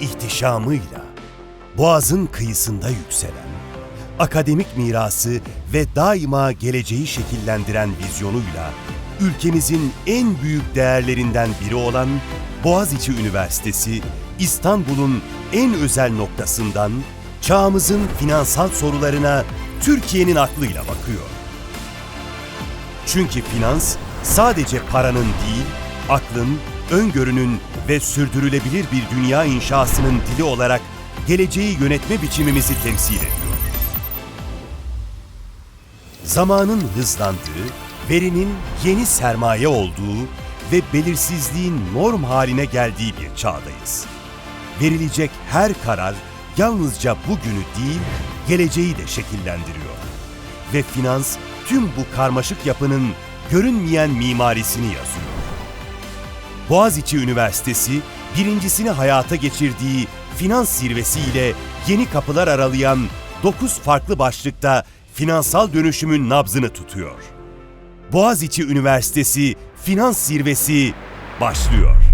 ihtişamıyla, boğazın kıyısında yükselen, akademik mirası ve daima geleceği şekillendiren vizyonuyla ülkemizin en büyük değerlerinden biri olan Boğaziçi Üniversitesi, İstanbul'un en özel noktasından çağımızın finansal sorularına Türkiye'nin aklıyla bakıyor. Çünkü finans sadece paranın değil, aklın, öngörünün ve sürdürülebilir bir dünya inşasının dili olarak geleceği yönetme biçimimizi temsil ediyor. Zamanın hızlandığı, verinin yeni sermaye olduğu ve belirsizliğin norm haline geldiği bir çağdayız. Verilecek her karar yalnızca bugünü değil, geleceği de şekillendiriyor. Ve finans tüm bu karmaşık yapının görünmeyen mimarisini yazıyor. Boğaziçi Üniversitesi birincisini hayata geçirdiği finans zirvesiyle yeni kapılar aralayan 9 farklı başlıkta finansal dönüşümün nabzını tutuyor. Boğaziçi Üniversitesi Finans Zirvesi başlıyor.